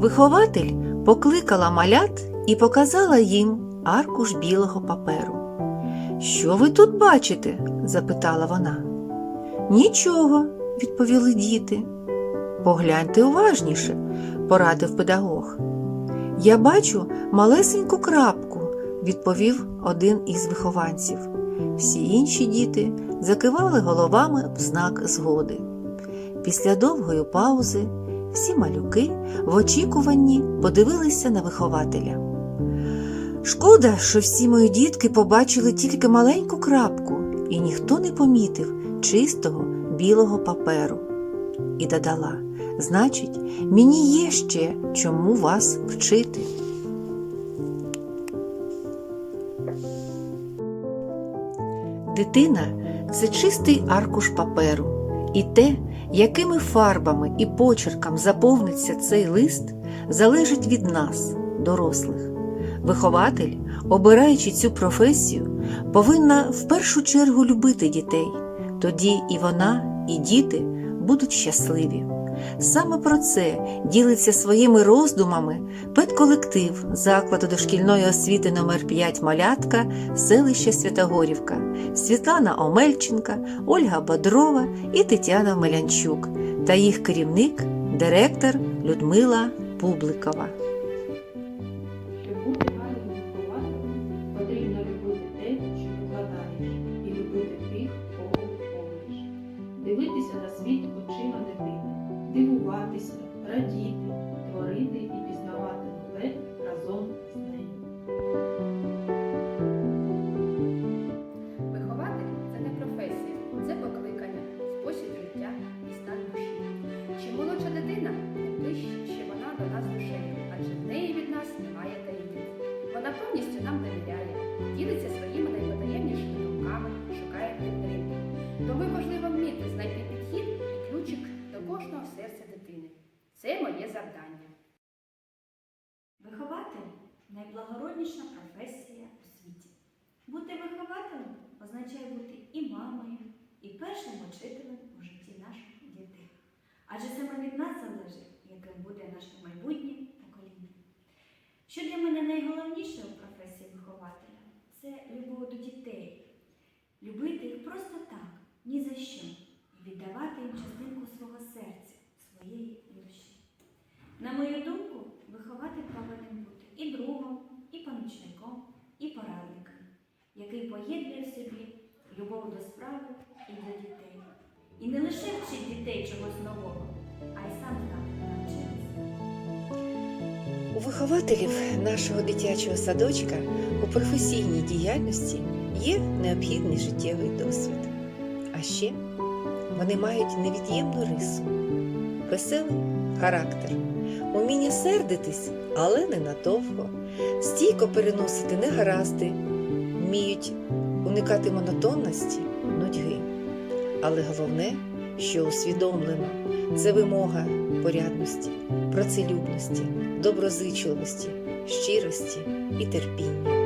Вихователь покликала малят і показала їм аркуш білого паперу. Що ви тут бачите? запитала вона. Нічого, відповіли діти. Погляньте уважніше, порадив педагог. Я бачу малесеньку крапку, відповів один із вихованців. Всі інші діти закивали головами в знак згоди. Після довгої паузи всі малюки в очікуванні подивилися на вихователя. Шкода, що всі мої дітки побачили тільки маленьку крапку, і ніхто не помітив чистого білого паперу. І додала: Значить, мені є ще чому вас вчити. Дитина це чистий аркуш паперу, і те, якими фарбами і почерком заповниться цей лист, залежить від нас, дорослих. Вихователь, обираючи цю професію, повинна в першу чергу любити дітей. Тоді і вона, і діти будуть щасливі. Саме про це ділиться своїми роздумами педколектив закладу дошкільної освіти номер 5 Малятка селища Святогорівка Світлана Омельченка, Ольга Бодрова і Тетяна Мелянчук та їх керівник, директор Людмила Публикова. Ділиться своїми найпотаємнішими думками, шукає підтримки. Тому важливо вміти знайти підхід і ключик до кожного серця дитини. Це моє завдання. Вихователь найблагородніша професія у світі. Бути вихователем означає бути і мамою, і першим учителем у житті наших дітей. Адже саме від нас залежить, яким буде наше майбутнє покоління. Що для мене найголовніше це любов до дітей. Любити їх просто так, ні за що, і віддавати їм частинку свого серця, своєї душі. На мою думку, вихователь повинен бути і другом, і помічником, і порадником, який поєднує в собі любов до справи і до дітей. І не лише вчить дітей чогось нового, а й сам здатний навчитися. У вихователів нашого дитячого садочка у професійній діяльності є необхідний життєвий досвід. А ще вони мають невід'ємну рису, веселий характер, уміння сердитись, але не надовго, стійко переносити негаразди, вміють уникати монотонності, нудьги. Але головне, що усвідомлено, це вимога порядності, працелюбності, доброзичливості, щирості і терпіння.